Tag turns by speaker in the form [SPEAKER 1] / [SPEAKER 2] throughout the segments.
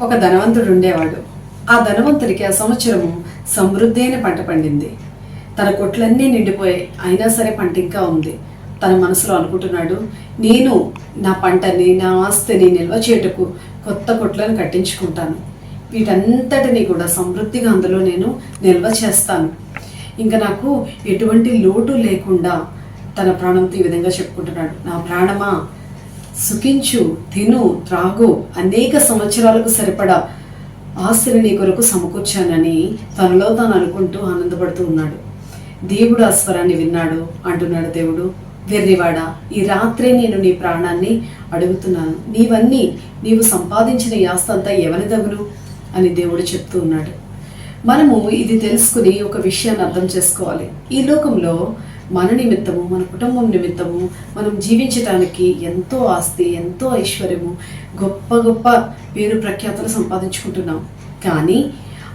[SPEAKER 1] ఒక ధనవంతుడు ఉండేవాడు. ఆ ధనవంతుడికి ఆ సంవత్సరము సమృద్ధి అయిన పంట పండింది. తన కొట్లన్నీ నిండిపోయాయి. అయినా సరే పంట ఇంకా ఉంది. తన మనసులో అనుకుంటున్నాడు నేను నా పంటని నా ఆస్తిని నిల్వ చేయుటకు కొత్త కొట్లను కట్టించుకుంటాను. వీటంతటిని కూడా సమృద్ధిగా అందులో నేను నిల్వ చేస్తాను. ఇంకా నాకు ఎటువంటి లోటు లేకుండా తన ప్రాణంతో ఈ విధంగా చెప్పుకుంటున్నాడు. నా ప్రాణమా? సుఖించు తిను త్రాగు అనేక సంవత్సరాలకు సరిపడా ఆస్తిని నీ కొరకు సమకూర్చానని తనలో తాను అనుకుంటూ ఆనందపడుతూ ఉన్నాడు. దేవుడు ఆ స్వరాన్ని విన్నాడు. అంటున్నాడు దేవుడు వెర్రివాడా ఈ రాత్రే నేను నీ ప్రాణాన్ని అడుగుతున్నాను. నీవన్నీ నీవు సంపాదించిన యాస్తంతా ఎవరి తగును అని దేవుడు చెప్తూ ఉన్నాడు. మనము ఇది తెలుసుకుని ఒక విషయాన్ని అర్థం చేసుకోవాలి. ఈ లోకంలో మన నిమిత్తము మన కుటుంబం నిమిత్తము మనం జీవించటానికి ఎంతో ఆస్తి ఎంతో ఐశ్వర్యము గొప్ప గొప్ప పేరు ప్రఖ్యాతులు సంపాదించుకుంటున్నాం. కానీ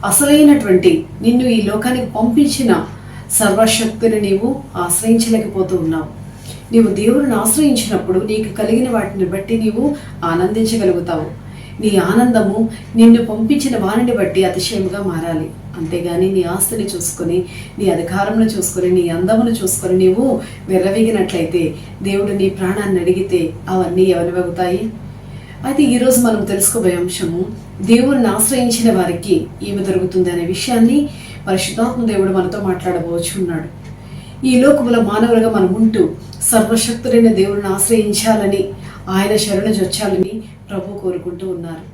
[SPEAKER 1] అసలైనటువంటి నిన్ను ఈ లోకానికి పంపించిన సర్వశక్తిని నీవు ఆశ్రయించలేకపోతూ ఉన్నావు. నీవు దేవుడిని ఆశ్రయించినప్పుడు నీకు కలిగిన వాటిని బట్టి నీవు ఆనందించగలుగుతావు. నీ ఆనందము నిన్ను పంపించిన వారిని బట్టి అతిశయముగా మారాలి. అంతేగాని నీ ఆస్తిని చూసుకొని నీ అధికారంను చూసుకొని నీ అందమును చూసుకొని నీవు విర్రవీగినట్లయితే దేవుడు నీ ప్రాణాన్ని అడిగితే అవన్నీ ఎవరివగుతాయి? అయితే ఈరోజు మనం తెలుసుకోబోయే అంశము దేవుడిని ఆశ్రయించిన వారికి ఏమి దొరుకుతుంది అనే విషయాన్ని పరిశుద్ధాత్మ దేవుడు మనతో మాట్లాడబోచున్నాడు ఈ లోకములో మానవులుగా మనం ఉంటూ సర్వశక్తులైన దేవుడిని ఆశ్రయించాలని ఆయన శరణ జొచ్చాలని ప్రభు కోరుకుంటూ ఉన్నారు.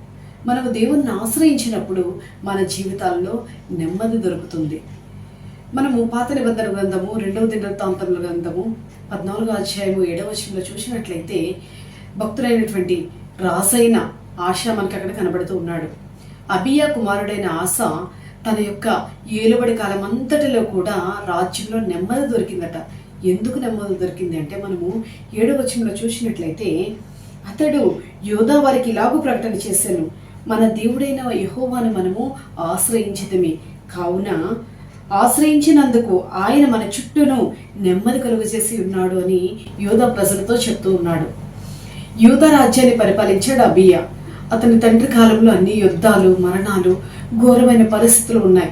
[SPEAKER 1] మనము దేవుణ్ణి ఆశ్రయించినప్పుడు మన జీవితాల్లో నెమ్మది దొరుకుతుంది. మనము పాత నిబంధన గ్రంథము రెండవ దినవృత్తాంతముల గ్రంథము పద్నాలుగో అధ్యాయము ఏడవ వచనంలో చూసినట్లయితే భక్తుడైనటువంటి రాసైన ఆశ మనకి అక్కడ కనబడుతూ ఉన్నాడు. అబియా కుమారుడైన ఆశ తన యొక్క ఏలుబడి కాలం అంతటిలో కూడా రాజ్యంలో నెమ్మది దొరికిందట. ఎందుకు నెమ్మది దొరికింది అంటే మనము ఏడవ వచనంలో చూసినట్లయితే అతడు యోధా వారికి ఇలాగూ ప్రకటన చేశాను. మన దేవుడైన యహోవాను మనము ఆశ్రయించదమే కావున ఆశ్రయించినందుకు ఆయన మన చుట్టూను నెమ్మది కలుగజేసి ఉన్నాడు అని యోధ ప్రజలతో చెప్తూ ఉన్నాడు. యూధ రాజ్యాన్ని పరిపాలించాడు అబియా. అతని తండ్రి కాలంలో అన్ని యుద్ధాలు మరణాలు ఘోరమైన పరిస్థితులు ఉన్నాయి.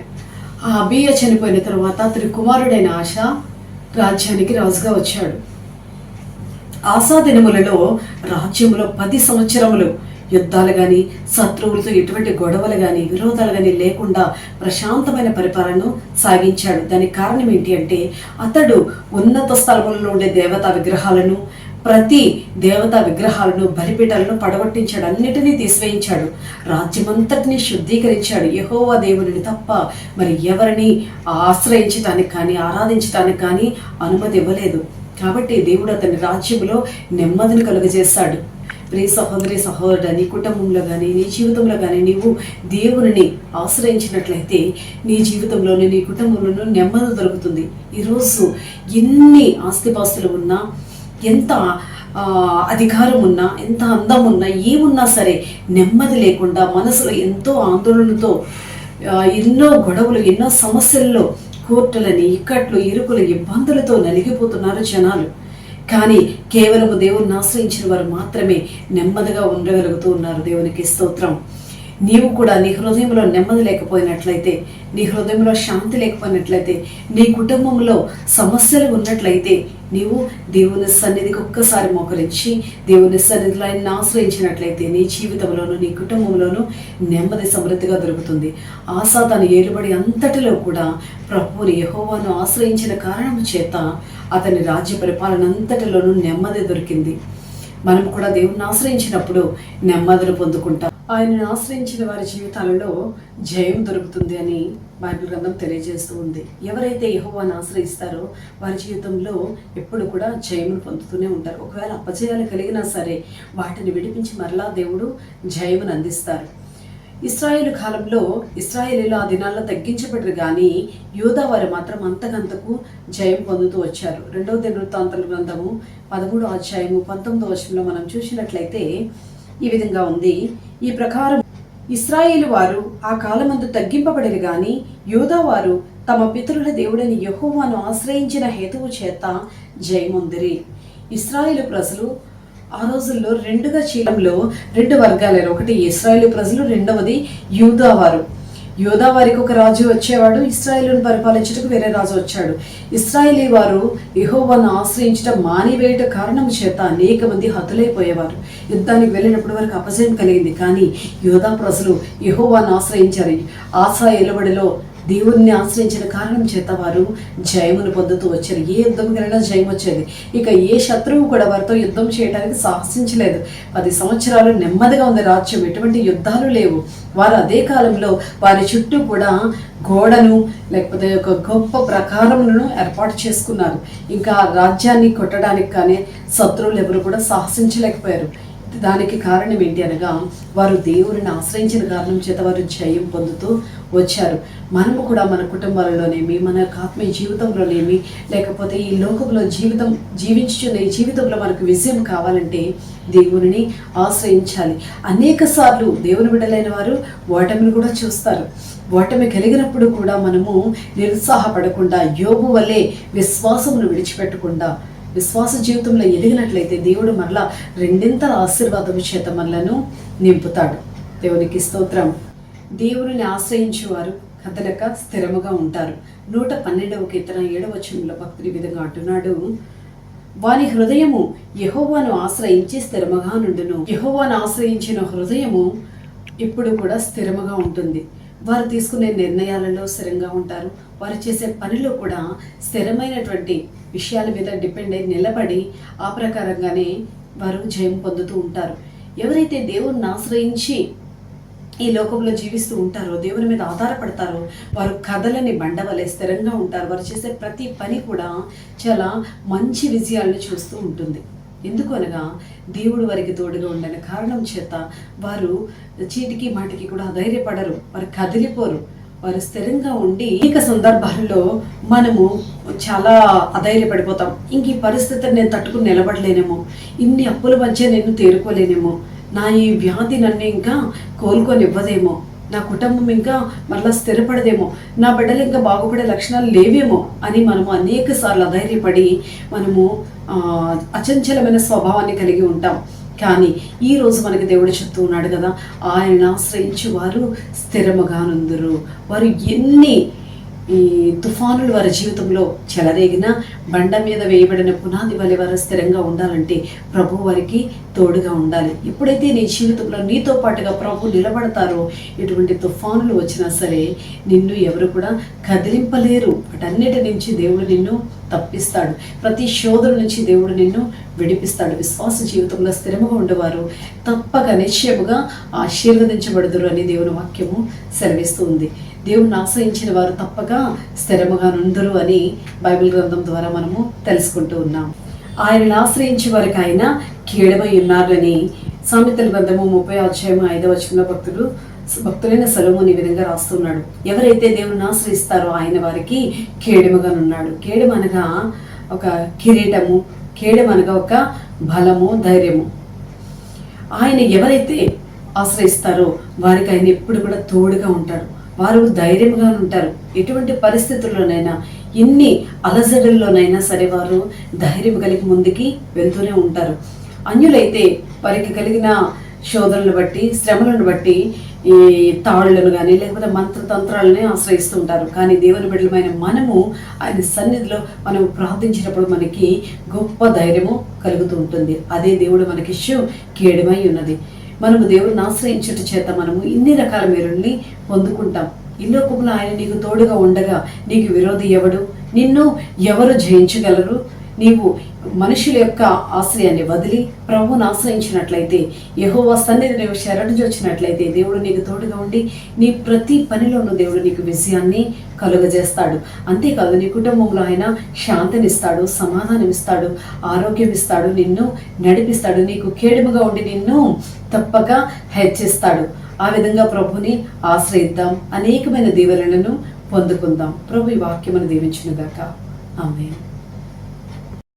[SPEAKER 1] ఆ అబియా చనిపోయిన తర్వాత అతని కుమారుడైన ఆశ రాజ్యానికి రాజుగా వచ్చాడు. ఆశాదినములలో రాజ్యములో పది సంవత్సరములు. యుద్ధాలు కానీ శత్రువులతో ఎటువంటి గొడవలు కానీ విరోధాలు కానీ లేకుండా ప్రశాంతమైన పరిపాలనను సాగించాడు. దానికి కారణం ఏంటి అంటే అతడు ఉన్నత స్థలములలో ఉండే దేవతా విగ్రహాలను ప్రతి దేవతా విగ్రహాలను బలిపీఠాలను పడగొట్టించాడు. అన్నిటినీ తీసివేయించాడు. రాజ్యమంతటిని శుద్ధీకరించాడు. యహోవా దేవుని తప్ప మరి ఎవరిని ఆశ్రయించటానికి కానీ ఆరాధించటానికి కానీ అనుమతి ఇవ్వలేదు. కాబట్టి దేవుడు అతని రాజ్యంలో నెమ్మదిని కలుగజేస్తాడు. ప్రియ సహోదరి సహోదరుడు నీ కుటుంబంలో కానీ నీ జీవితంలో కానీ నీవు దేవుని ఆశ్రయించినట్లయితే నీ జీవితంలోనే నీ కుటుంబంలోనూ నెమ్మది దొరుకుతుంది. ఈరోజు ఎన్ని ఆస్తిపాస్తులు ఉన్నా ఎంత అధికారం ఉన్నా ఎంత అందం ఉన్నా ఏమున్నా సరే నెమ్మది లేకుండా మనసులో ఎంతో ఆందోళనతో ఎన్నో గొడవలు ఎన్నో సమస్యల్లో కోర్టులని ఇక్కట్లు ఇరుకులు ఇబ్బందులతో నలిగిపోతున్నారు జనాలు. కానీ కేవలం దేవుణ్ణి ఆశ్రయించిన వారు మాత్రమే నెమ్మదిగా ఉండగలుగుతూ ఉన్నారు దేవునికి స్తోత్రం. నీవు కూడా నీ హృదయంలో నెమ్మది లేకపోయినట్లయితే నీ హృదయంలో శాంతి లేకపోయినట్లయితే నీ కుటుంబంలో సమస్యలు ఉన్నట్లయితే నీవు దేవుని సన్నిధికి ఒక్కసారి మోకరించి దేవుని సన్నిధిలో ఆయన ఆశ్రయించినట్లయితే నీ జీవితంలోనూ నీ కుటుంబంలోనూ నెమ్మది సమృద్ధిగా దొరుకుతుంది. ఆశా తన ఏలుబడి అంతటిలో కూడా ప్రభువుని యహోవాను ఆశ్రయించిన కారణం చేత అతని రాజ్య పరిపాలన అంతటిలోనూ నెమ్మది దొరికింది. మనం కూడా దేవుణ్ణి ఆశ్రయించినప్పుడు నెమ్మదిని పొందుకుంటాం. ఆయనను ఆశ్రయించిన వారి జీవితాలలో జయం దొరుకుతుంది అని బైబిల్ గ్రంథం తెలియజేస్తూ ఉంది. ఎవరైతే యహోవాను ఆశ్రయిస్తారో వారి జీవితంలో ఎప్పుడు కూడా జయమును పొందుతూనే ఉంటారు. ఒకవేళ అపజయాలు కలిగినా సరే వాటిని విడిపించి మరలా దేవుడు జయమును అందిస్తారు. ఇస్రాయేల్ కాలంలో ఇస్రాయేలీలో ఆ దినాల్లో తగ్గించబడరు కానీ యూదా వారు మాత్రం అంతకంతకు జయం పొందుతూ వచ్చారు. రెండవ దినవృత్తాంతల గ్రంథము పదమూడో అధ్యాయము పంతొమ్మిదో వచనంలో మనం చూసినట్లయితే ఈ విధంగా ఉంది. ఈ ప్రకారం ఇస్రాయేలు వారు ఆ కాలమందు తగ్గింపబడరు గాని యూదావారు తమ పితరుల దేవుడని యహోవాను ఆశ్రయించిన హేతువు చేత జయముందిరి. ఇస్రాయేలు ప్రజలు ఆ రోజుల్లో రెండుగా చీలంలో రెండు వర్గాలు ఒకటి ఇస్రాయేలు ప్రజలు రెండవది యూదా వారు. యోధా వారికి ఒక రాజు వచ్చేవాడు ఇస్రాయేలును పరిపాలించటకు వేరే రాజు వచ్చాడు. ఇస్రాయేలీ వారు యెహోవాను ఆశ్రయించడం మానివేయట కారణం చేత అనేక మంది హతులైపోయేవారు. యుద్ధానికి వెళ్ళినప్పుడు వారికి అపజయం కలిగింది. కానీ యోధా ప్రజలు యెహోవాను ఆశ్రయించారు. ఆశా ఎలుబడిలో దేవుణ్ణి ఆశ్రయించిన కారణం చేత వారు జయమును పొందుతూ వచ్చారు. ఏ యుద్ధం కలిగినా జయం వచ్చేది. ఇక ఏ శత్రువు కూడా వారితో యుద్ధం చేయడానికి సాహసించలేదు. పది సంవత్సరాలు నెమ్మదిగా ఉంది రాజ్యం. ఎటువంటి యుద్ధాలు లేవు. వారు అదే కాలంలో వారి చుట్టూ కూడా గోడను లేకపోతే ఒక గొప్ప ప్రకారములను ఏర్పాటు చేసుకున్నారు. ఇంకా ఆ రాజ్యాన్ని కొట్టడానికి కానీ శత్రువులు ఎవరు కూడా సాహసించలేకపోయారు. దానికి కారణం ఏంటి అనగా వారు దేవుడిని ఆశ్రయించిన కారణం చేత వారు జయం పొందుతూ వచ్చారు. మనము కూడా మన కుటుంబాలలోనేమి మన యొక్క ఆత్మీయ జీవితంలోనేమి లేకపోతే ఈ లోకంలో జీవితం జీవించున్న ఈ జీవితంలో మనకు విజయం కావాలంటే దేవునిని ఆశ్రయించాలి. అనేక సార్లు దేవుని బిడ్డలైన వారు ఓటమిని కూడా చూస్తారు. ఓటమి కలిగినప్పుడు కూడా మనము నిరుత్సాహపడకుండా యోగు వలె విశ్వాసమును విడిచిపెట్టకుండా విశ్వాస జీవితంలో ఎదిగినట్లయితే దేవుడు మరలా రెండింతల ఆశీర్వాదము చేత మనలను నింపుతాడు. దేవునికి స్తోత్రం. దేవుడిని ఆశ్రయించేవారు కదలక స్థిరముగా ఉంటారు. నూట పన్నెండవ కీర్తన ఏడవ వచనంలో భక్తుడి విధంగా అంటున్నాడు. వారి హృదయము యహోవాను ఆశ్రయించి స్థిరముగా నుండును. యహోవాను ఆశ్రయించిన హృదయము ఇప్పుడు కూడా స్థిరముగా ఉంటుంది. వారు తీసుకునే నిర్ణయాలలో స్థిరంగా ఉంటారు. వారు చేసే పనిలో కూడా స్థిరమైనటువంటి విషయాల మీద డిపెండ్ అయి నిలబడి ఆ ప్రకారంగానే వారు జయం పొందుతూ ఉంటారు. ఎవరైతే దేవుణ్ణి ఆశ్రయించి ఈ లోకంలో జీవిస్తూ ఉంటారో దేవుని మీద ఆధారపడతారో వారు కథలని బండవలే స్థిరంగా ఉంటారు. వారు చేసే ప్రతి పని కూడా చాలా మంచి విజయాలను చూస్తూ ఉంటుంది. ఎందుకు అనగా దేవుడు వారికి తోడుగా ఉండని కారణం చేత వారు చీటికి మాటికి కూడా ధైర్యపడరు. వారు కదిలిపోరు. వారు స్థిరంగా ఉండి అనేక సందర్భాల్లో మనము చాలా అధైర్యపడిపోతాం. ఇంక ఈ పరిస్థితిని నేను తట్టుకుని నిలబడలేనేమో. ఇన్ని అప్పుల మధ్య నేను తేరుకోలేనేమో. నా ఈ వ్యాధి నన్ను ఇంకా కోలుకొనివ్వదేమో. నా కుటుంబం ఇంకా మరలా స్థిరపడదేమో. నా బిడ్డలు ఇంకా బాగుపడే లక్షణాలు లేవేమో అని మనము అనేక సార్లు అధైర్యపడి మనము అచంచలమైన స్వభావాన్ని కలిగి ఉంటాం. కానీ ఈరోజు మనకి దేవుడు చెప్తూ ఉన్నాడు కదా. ఆయన ఆశ్రయించి వారు స్థిరముగా నుందురు వారు ఎన్ని ఈ తుఫానులు వారి జీవితంలో చెలరేగిన బండ మీద వేయబడిన పునాది వలె వారు స్థిరంగా ఉండాలంటే ప్రభు వారికి తోడుగా ఉండాలి. ఎప్పుడైతే నీ జీవితంలో నీతో పాటుగా ప్రభు నిలబడతారో ఎటువంటి తుఫానులు వచ్చినా సరే నిన్ను ఎవరు కూడా కదిలింపలేరు. వాటన్నిటి నుంచి దేవుడు నిన్ను తప్పిస్తాడు. ప్రతి శోధన నుంచి దేవుడు నిన్ను విడిపిస్తాడు. విశ్వాస జీవితంలో స్థిరముగా ఉండేవారు తప్పక నిశ్చయముగా ఆశీర్వదించబడదురు అని దేవుని వాక్యము సెలవిస్తుంది దేవుణ్ణి ఆశ్రయించిన వారు తప్పక స్థిరముగా నుందురు అని బైబిల్ గ్రంథం ద్వారా మనము తెలుసుకుంటూ ఉన్నాం. ఆయనను ఆశ్రయించే వారికి ఆయన కీడమై ఉన్నారని సామెతల గ్రంథము ముప్పై అధ్యాయం ఐదవ వచనంలో భక్తులు భక్తులైన సలోముని ఈ విధంగా రాస్తున్నాడు. ఎవరైతే దేవుని ఆశ్రయిస్తారో ఆయన వారికి కేడముగానున్నాడు కేడము అనగా ఒక కిరీటము కేడము అనగా ఒక బలము ధైర్యము. ఆయన ఎవరైతే ఆశ్రయిస్తారో వారికి ఆయన ఎప్పుడు కూడా తోడుగా ఉంటాడు వారు ధైర్యంగా ఉంటారు. ఎటువంటి పరిస్థితుల్లోనైనా ఎన్ని అలజడుల్లోనైనా సరే వారు ధైర్యం కలిగి ముందుకి వెళ్తూనే ఉంటారు. అన్యులైతే వారికి కలిగిన శోధనలు బట్టి శ్రమలను బట్టి ఈ తాళ్ళను కానీ లేకపోతే మంత్రతంత్రాలని ఆశ్రయిస్తూ ఉంటారు. కానీ దేవుని బిడ్డలమైన మనము ఆయన సన్నిధిలో మనం ప్రార్థించినప్పుడు మనకి గొప్ప ధైర్యము కలుగుతూ ఉంటుంది. అదే దేవుడు మనకి ఇష్యూ కేడమై ఉన్నది. మనము దేవుడిని ఆశ్రయించుట చేత మనము ఇన్ని రకాల మేలుల్ని పొందుకుంటాం. ఈ లోకంలో ఆయన నీకు తోడుగా ఉండగా నీకు విరోధి ఎవడు? నిన్ను ఎవరు జయించగలరు? నీవు మనుషుల యొక్క ఆశ్రయాన్ని వదిలి ప్రభువును ఆశ్రయించినట్లయితే యెహోవా సన్నిధి నీవు శరణు వచ్చినట్లయితే దేవుడు నీకు తోడుగా ఉండి నీ ప్రతి పనిలోనూ దేవుడు నీకు విజయాన్ని కలుగజేస్తాడు. అంతేకాదు నీ కుటుంబంలో ఆయన శాంతినిస్తాడు సమాధానం ఇస్తాడు ఆరోగ్యం ఇస్తాడు నిన్ను నడిపిస్తాడు నీకు కేడుముగా ఉండి నిన్ను తప్పక హెచ్చిస్తాడు. ఆ విధంగా ప్రభుని ఆశ్రయిద్దాం. అనేకమైన దీవెనలను పొందుకుందాం. ప్రభు ఈ వాక్యమును దీవించునుగాక. ఆమె